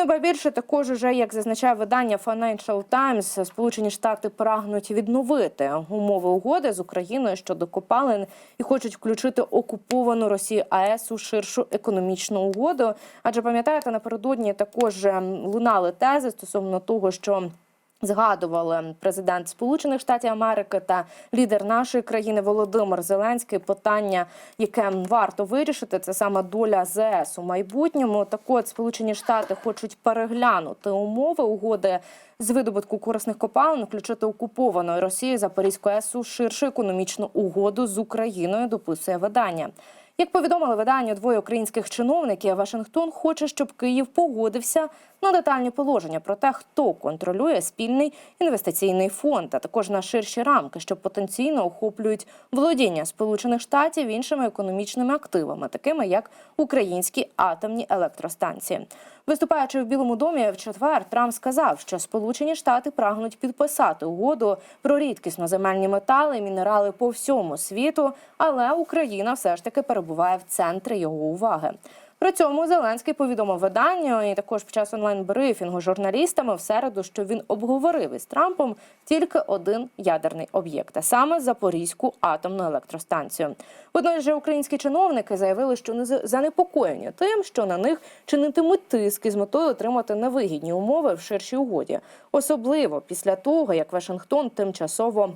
Ну і ба більше також уже, як зазначає видання Financial Times, Сполучені Штати прагнуть відновити умови угоди з Україною щодо копалин і хочуть включити окуповану Росію АЕС у ширшу економічну угоду. Адже пам'ятаєте, напередодні також ем, лунали тези стосовно того, що Згадували президент Сполучених Штатів Америки та лідер нашої країни Володимир Зеленський. Питання, яке варто вирішити, це саме доля ЗС у майбутньому. Так от Сполучені Штати хочуть переглянути умови угоди з видобутку корисних копалин, включити окупованої Росії Запорізьку АЕС у ширшу економічну угоду з Україною. Дописує видання. Як повідомили виданню двоє українських чиновників, Вашингтон хоче, щоб Київ погодився на детальні положення про те, хто контролює спільний інвестиційний фонд, а також на ширші рамки, що потенційно охоплюють володіння Сполучених Штатів іншими економічними активами, такими як українські атомні електростанції. Виступаючи в Білому домі в четвер, Трамп сказав, що Сполучені Штати прагнуть підписати угоду про рідкісно земельні метали і мінерали по всьому світу, але Україна все ж таки перебуває в центрі його уваги. При цьому Зеленський повідомив виданню і також під час онлайн-брифінгу журналістами в середу, що він обговорив із Трампом тільки один ядерний об'єкт, а саме Запорізьку атомну електростанцію. Водночас українські чиновники заявили, що не занепокоєні тим, що на них чинитимуть тиск із метою отримати невигідні умови в ширшій угоді, особливо після того, як Вашингтон тимчасово.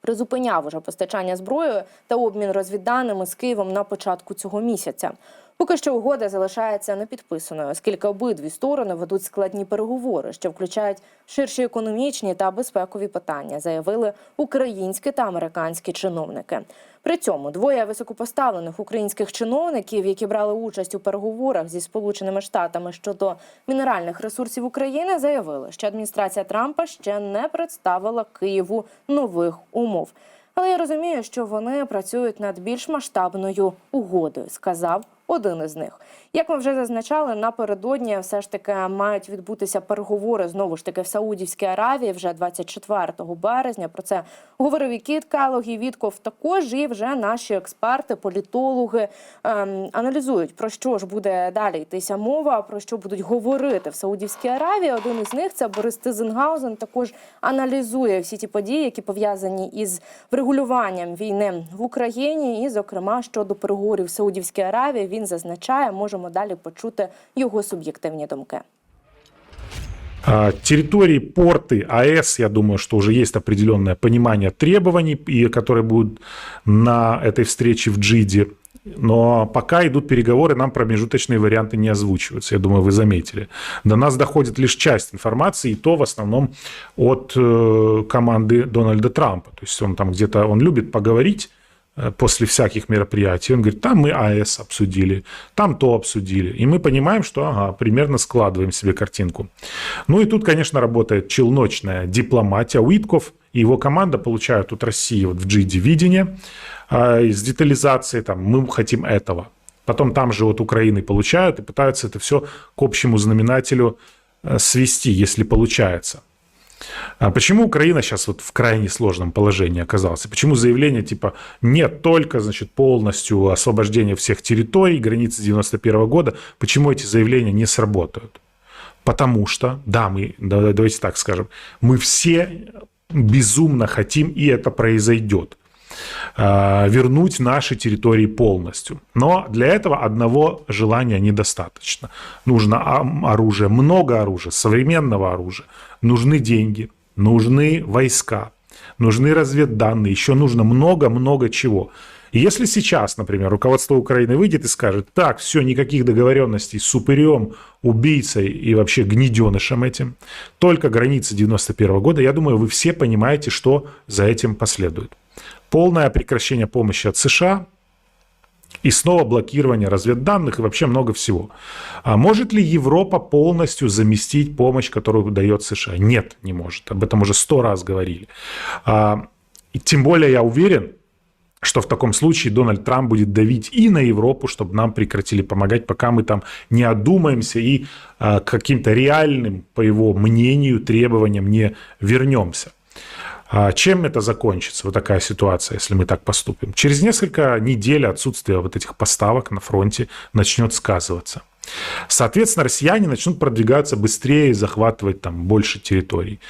Призупиняв уже постачання зброєю та обмін розвідданими з Києвом на початку цього місяця. Поки що угода залишається непідписаною, оскільки обидві сторони ведуть складні переговори, що включають ширші економічні та безпекові питання, заявили українські та американські чиновники. При цьому двоє високопоставлених українських чиновників, які брали участь у переговорах зі сполученими штатами щодо мінеральних ресурсів України, заявили, що адміністрація Трампа ще не представила Києву нових умов. Але я розумію, що вони працюють над більш масштабною угодою, сказав один із них. Як ми вже зазначали, напередодні все ж таки мають відбутися переговори знову ж таки в Саудівській Аравії вже 24 березня. Про це говорив і Кіт Келог, і Вітков. Також і вже наші експерти, політологи ем, аналізують про що ж буде далі йтися мова, про що будуть говорити в Саудівській Аравії. Один із них це Борис Тизенгаузен. Також аналізує всі ті події, які пов'язані із врегулюванням війни в Україні, і, зокрема, щодо переговорів в Саудівській Аравії, він зазначає, можемо далі почути його суб'єктивні думки. А, Территории, порты, АЭС, я думаю, что уже есть определенное понимание требований, и которые будут на этой встрече в Джиде. Но пока идут переговоры, нам промежуточные варианты не озвучиваются. Я думаю, вы заметили. До нас доходит лишь часть информации, и то в основном от э, команды Дональда Трампа. То есть он там где-то, он любит поговорить, э, после всяких мероприятий. Он говорит, там мы АЭС обсудили, там то обсудили. И мы понимаем, что ага, примерно складываем себе картинку. Ну и тут, конечно, работает челночная дипломатия. Уитков и его команда получают от России вот в GD видение э, с детализацией, там, мы хотим этого. Потом там же от Украины получают и пытаются это все к общему знаменателю э, свести, если получается. А почему Украина сейчас вот в крайне сложном положении оказалась? Почему заявление типа нет только значит, полностью освобождения всех территорий, границы 91 года, почему эти заявления не сработают? Потому что, да, мы, да, давайте так скажем, мы все безумно хотим, и это произойдет, вернуть наши территории полностью. Но для этого одного желания недостаточно. Нужно оружие, много оружия, современного оружия. Нужны деньги, нужны войска, нужны разведданные, еще нужно много-много чего. Если сейчас, например, руководство Украины выйдет и скажет, так, все, никаких договоренностей с упырем, убийцей и вообще гнеденышем этим, только границы 91 года, я думаю, вы все понимаете, что за этим последует. Полное прекращение помощи от США, и снова блокирование разведданных и вообще много всего. А может ли Европа полностью заместить помощь, которую дает США? Нет, не может. Об этом уже сто раз говорили. А, и тем более я уверен, что в таком случае Дональд Трамп будет давить и на Европу, чтобы нам прекратили помогать, пока мы там не одумаемся и а, каким-то реальным, по его мнению, требованиям не вернемся. А Чем это закончится, вот такая ситуация, если мы так поступим? Через несколько недель отсутствия вот этих поставок на фронте начнет сказываться. Соответственно, россияне начнут продвигаться быстрее и захватывать там больше территорий.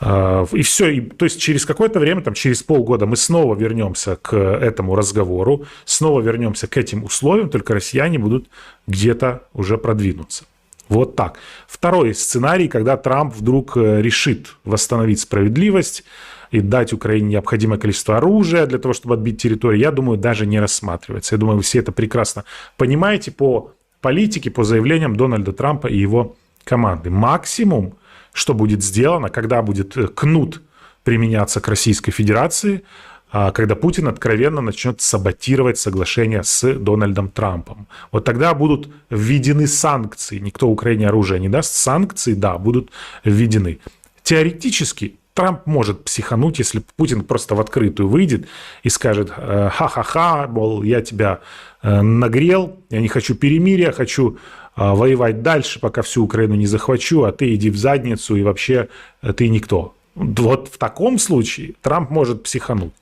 Э, И все. И, то есть через какое-то время, там, через полгода мы снова вернемся к этому разговору, снова вернемся к этим условиям, только россияне будут где-то уже продвинуться. Вот так. Второй сценарий, когда Трамп вдруг э, решит восстановить справедливость и дать Украине необходимое количество оружия для того, чтобы отбить территорию, я думаю, даже не рассматривается. Я думаю, вы все это прекрасно понимаете по политике, по заявлениям Дональда Трампа и его команды. Максимум, что будет сделано, когда будет э, кнут применяться к Российской Федерации, а, когда Путин откровенно начнет саботировать соглашение с Дональдом Трампом. Вот тогда будут введены санкции. Никто Украине оружие не даст. Санкции, да, будут введены. Теоретически Трамп может психануть, если Путин просто в открытую выйдет и скажет э, ха-ха-ха, мол, я тебя э, нагрел, я не хочу перемирия, хочу э, воевать дальше, пока всю Украину не захвачу, а ты иди в задницу, и вообще ты никто. Вот в таком случае Трамп может психануть.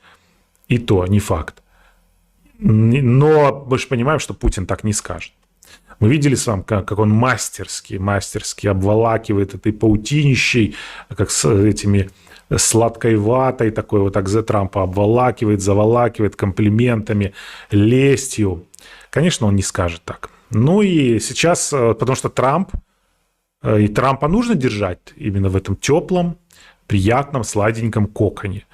И то не факт. Но мы же понимаем, что Путин так не скажет. Мы видели с вами, как, как он мастерски, мастерски обволакивает этой паутинищей, как с этими сладкой ватой такой вот так за Трампа обволакивает, заволакивает комплиментами, лестью. Конечно, он не скажет так. Ну и сейчас, э, потому что Трамп, э, и Трампа нужно держать именно в этом теплом, приятном, сладеньком коконе.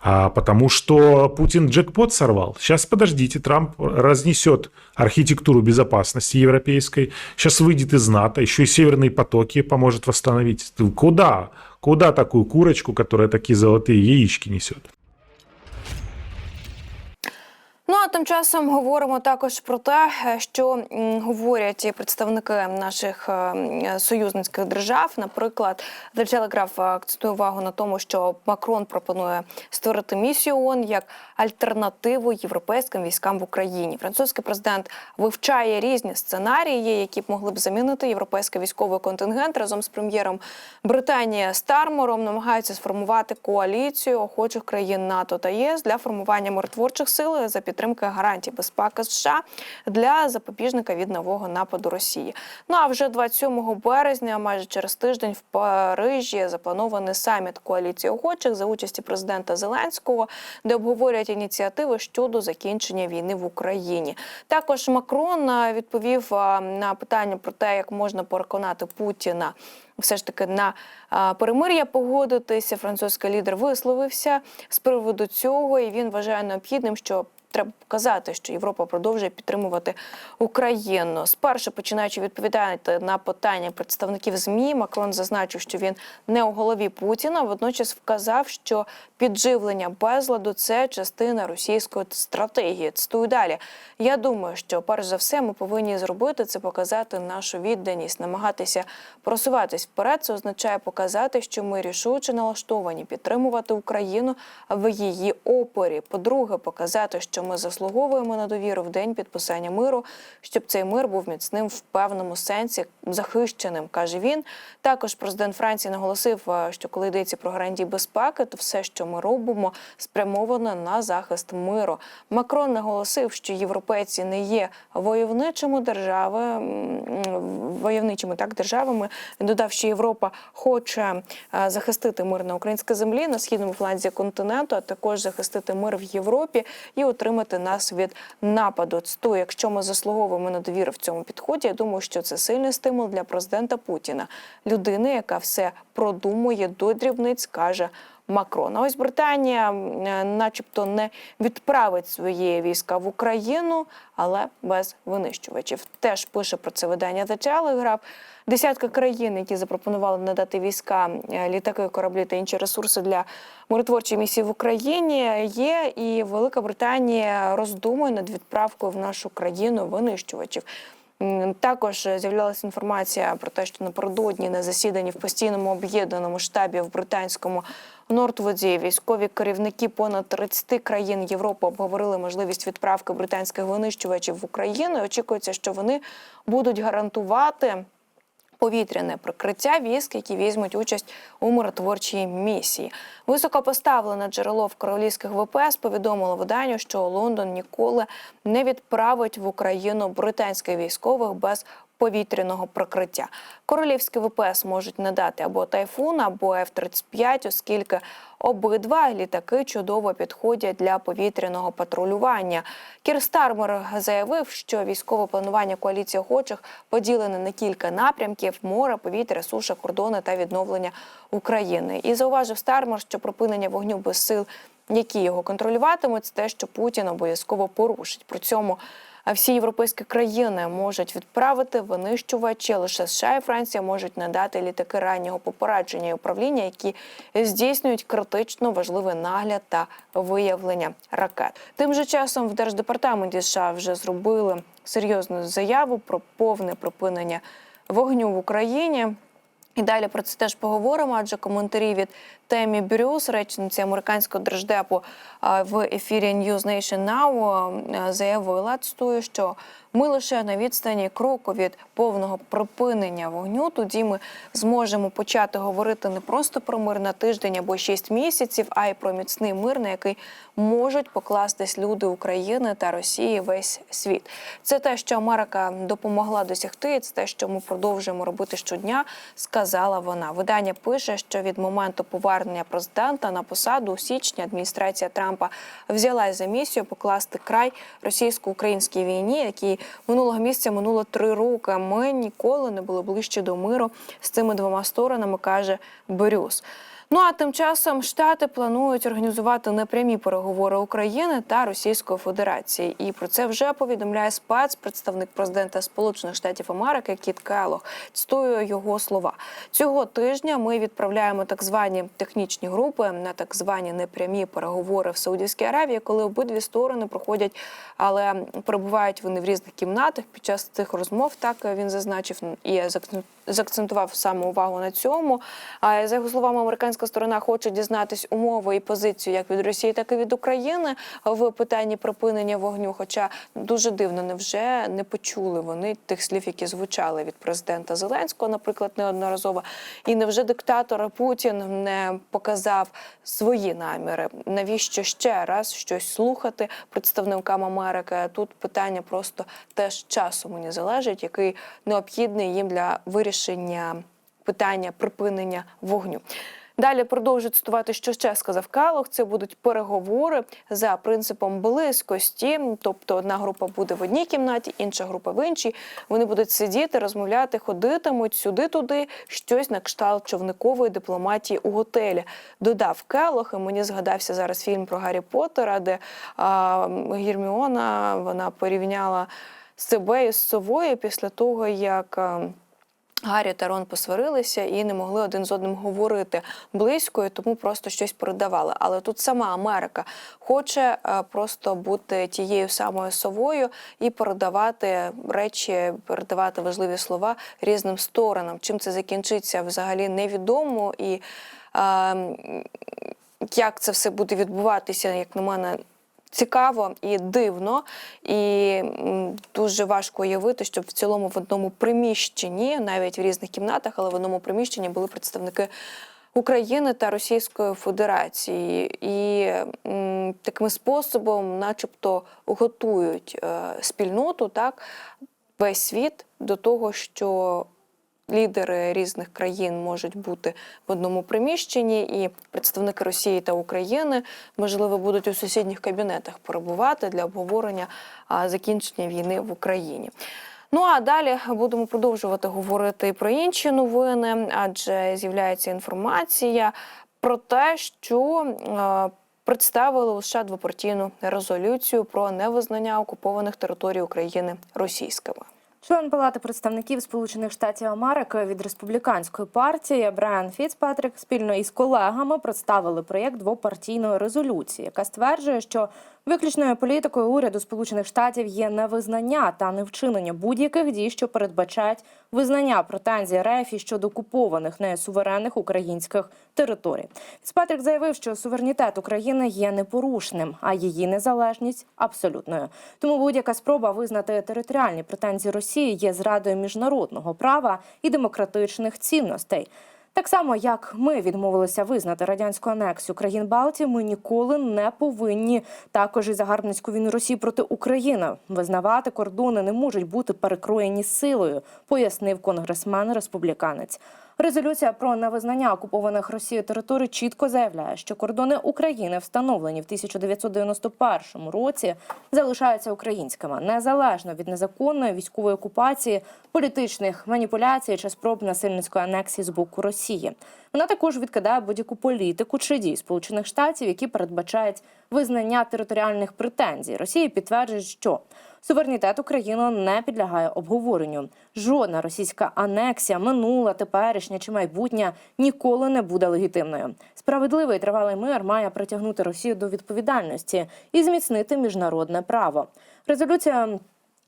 А, потому что Путин джекпот сорвал. Сейчас, подождите, Трамп разнесет архитектуру безопасности европейской. Сейчас выйдет из НАТО, еще и северные потоки поможет восстановить. Куда? Куда такую курочку, которая такие золотые яички несет? Тим часом говоримо також про те, що говорять представники наших е, союзницьких держав. Наприклад, The Telegraph акцентує увагу на тому, що Макрон пропонує створити місію ООН як альтернативу європейським військам в Україні. Французький президент вивчає різні сценарії, які б могли б замінити європейський військовий контингент разом з прем'єром Британії Стармором. Намагаються сформувати коаліцію охочих країн НАТО та ЄС для формування миротворчих сил за підтримки гарантій безпеки США для запобіжника від нового нападу Росії. Ну а вже 27 березня, майже через тиждень, в Парижі запланований саміт коаліції охочих за участі президента Зеленського, де обговорять ініціативи щодо закінчення війни в Україні. Також Макрон відповів на питання про те, як можна переконати Путіна. Все ж таки на а, перемир'я погодитися. Французький лідер висловився з приводу цього, і він вважає необхідним, що треба показати, що Європа продовжує підтримувати Україну. Спершу починаючи відповідати на питання представників змі, Макрон зазначив, що він не у голові Путіна. Водночас вказав, що підживлення безладу це частина російської стратегії. Цитую далі. Я думаю, що перш за все ми повинні зробити це показати нашу відданість, намагатися просуватись вперед. Це означає показати, що ми рішуче налаштовані підтримувати Україну в її опорі. По-друге, показати, що ми заслуговуємо на довіру в день підписання миру, щоб цей мир був міцним в певному сенсі захищеним, каже він. Також президент Франції наголосив, е, що коли йдеться про гарантії безпеки, то все, що ми робимо, спрямовано на захист миру. Макрон наголосив, що європейці не є войовничими держави, войовничими так державами. Він додав, що Європа хоче е, захистити мир на українській землі на східному фланзі континенту, а також захистити мир в Європі і отримати нас від нападу. То, якщо ми заслуговуємо на довіру в цьому підході, я думаю, що це сильний стимул для президента Путіна, людини, яка все продумує до дрібниць, каже. Макрон. А ось Британія, е, начебто, не відправить свої війська в Україну, але без винищувачів. Теж пише про це видання The Telegraph. Десятка країн, які запропонували надати війська, е, літаки, кораблі та інші ресурси для миротворчої місії в Україні, є. І Велика Британія роздумує над відправкою в нашу країну винищувачів. Також е, з'являлася інформація про те, що напередодні на засіданні в постійному об'єднаному штабі в британському Нортвуді військові керівники понад 30 країн Європи обговорили можливість відправки британських винищувачів в Україну. І очікується, що вони будуть гарантувати. Повітряне прикриття військ, які візьмуть участь у миротворчій місії. Високопоставлене джерело в королівських ВПС повідомило виданню, що Лондон ніколи не відправить в Україну британських військових без повітряного прикриття. Королівські ВПС можуть надати або тайфун, або F-35, оскільки обидва літаки чудово підходять для повітряного патрулювання. Кір Стармер заявив, що військове планування коаліції охочих поділене на кілька напрямків: море, повітря, суша, кордони та відновлення України. І зауважив Стармер, що припинення вогню без сил, які його контролюватимуть, це те, що Путін обов'язково порушить. При цьому а всі європейські країни можуть відправити винищувачі. Лише США і Франція можуть надати літаки раннього попередження і управління, які здійснюють критично важливий нагляд та виявлення ракет. Тим же часом в держдепартаменті США вже зробили серйозну заяву про повне припинення вогню в Україні. І далі про це теж поговоримо, адже коментарі від Темі Брюс, речниці американського держдепу в ефірі News Nation Now, заявила, цитую, що ми лише на відстані кроку від повного припинення вогню. Тоді ми зможемо почати говорити не просто про мир на тиждень або шість місяців, а й про міцний мир, на який можуть покластись люди України та Росії весь світ. Це те, що Америка допомогла досягти. Це те, що ми продовжуємо робити щодня. Сказала вона. Видання пише, що від моменту повернення президента на посаду у січні адміністрація Трампа взялась за місію покласти край російсько-українській війні, якій минулого місяця минуло три роки. Ми ніколи не були ближче до миру з цими двома сторонами, каже Брюс. Ну а тим часом Штати планують організувати непрямі переговори України та Російської Федерації. І про це вже повідомляє спецпредставник президента Сполучених Штатів Америки Кіт Келлог. Цитую його слова. Цього тижня ми відправляємо так звані технічні групи на так звані непрямі переговори в Саудівській Аравії, коли обидві сторони проходять, але перебувають вони в різних кімнатах. Під час цих розмов так він зазначив і заакцен- заакцентував саме увагу на цьому. А за його словами, американська сторона хоче дізнатись умови і позицію як від Росії, так і від України в питанні припинення вогню. Хоча дуже дивно, невже не почули вони тих слів, які звучали від президента Зеленського, наприклад, неодноразово. І невже диктатор Путін не показав свої наміри? Навіщо ще раз щось слухати представникам Америки? Тут питання просто теж часу мені залежить, який необхідний їм для вирішення питання припинення вогню. Далі продовжу цитувати, що ще сказав Калох. Це будуть переговори за принципом близькості. Тобто, одна група буде в одній кімнаті, інша група в іншій. Вони будуть сидіти, розмовляти, ходитимуть сюди-туди, щось на кшталт човникової дипломатії у готелі. Додав Келох. І мені згадався зараз фільм про Гаррі Поттера, де а, Гірміона вона порівняла себе із совою після того, як. Гаррі та Рон посварилися і не могли один з одним говорити близько, і тому просто щось передавали. Але тут сама Америка хоче е, просто бути тією самою совою і передавати речі, передавати важливі слова різним сторонам. Чим це закінчиться, взагалі невідомо і. е, як це все буде відбуватися, як на мене, цікаво і дивно, і дуже важко уявити, щоб в цілому в одному приміщенні, навіть в різних кімнатах, але в одному приміщенні були представники. України та Російської Федерації, і м, таким способом, начебто, готують е, спільноту, так весь світ до того, що лідери різних країн можуть бути в одному приміщенні, і представники Росії та України можливо будуть у сусідніх кабінетах перебувати для обговорення закінчення війни в Україні. Ну а далі будемо продовжувати говорити про інші новини, адже з'являється інформація про те, що представили у США двопартійну резолюцію про невизнання окупованих територій України російськими. Член Палати представників Сполучених Штатів Америки від республіканської партії Брайан Фіцпатрік спільно із колегами представили проєкт двопартійної резолюції, яка стверджує, що виключною політикою уряду Сполучених Штатів є невизнання та невчинення будь-яких дій, що передбачають визнання претензій РФ щодо окупованих нею суверенних українських територій. Фіцпатрік заявив, що суверенітет України є непорушним, а її незалежність абсолютною. Тому будь-яка спроба визнати територіальні претензії Росії є зрадою міжнародного права і демократичних цінностей. Так само, як ми відмовилися визнати радянську анексію країн Балтії, ми ніколи не повинні також і загарбницьку війну Росії проти України визнавати кордони не можуть бути перекроєні силою, пояснив конгресмен республіканець. Резолюція про невизнання окупованих Росією територій чітко заявляє, що кордони України, встановлені в 1991 році, залишаються українськими незалежно від незаконної військової окупації, політичних маніпуляцій чи спроб насильницької анексії з боку Росії. Вона також відкидає будь-яку політику чи дії Сполучених Штатів, які передбачають визнання територіальних претензій. Росії підтверджують, що суверенітет України не підлягає обговоренню. Жодна російська анексія, минула, теперішня чи майбутня ніколи не буде легітимною. Справедливий тривалий мир має притягнути Росію до відповідальності і зміцнити міжнародне право. Резолюція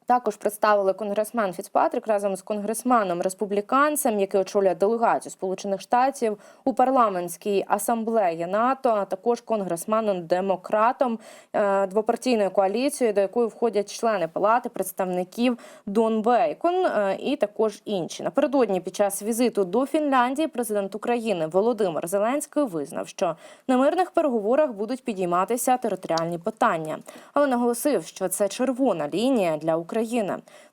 також представили конгресмен Фіцпатрік разом з конгресменом республіканцем, який очолює делегацію Сполучених Штатів у парламентській асамблеї НАТО, а також конгресменом демократом е, двопартійної коаліції, до якої входять члени палати представників Дон Бейкон е, і також інші. Напередодні під час візиту до Фінляндії президент України Володимир Зеленський визнав, що на мирних переговорах будуть підійматися територіальні питання, але наголосив, що це червона лінія для України.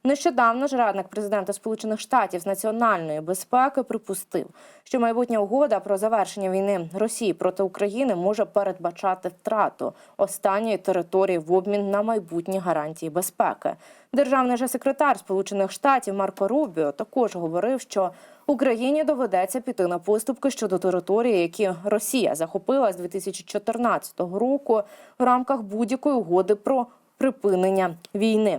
Нещодавно ж радник президента Сполучених Штатів з національної безпеки припустив, що майбутня угода про завершення війни Росії проти України може передбачати втрату останньої території в обмін на майбутні гарантії безпеки. Державний же секретар Сполучених Штатів Марко Рубіо також говорив, що Україні доведеться піти на поступки щодо території, які Росія захопила з 2014 року в рамках будь-якої угоди про припинення війни.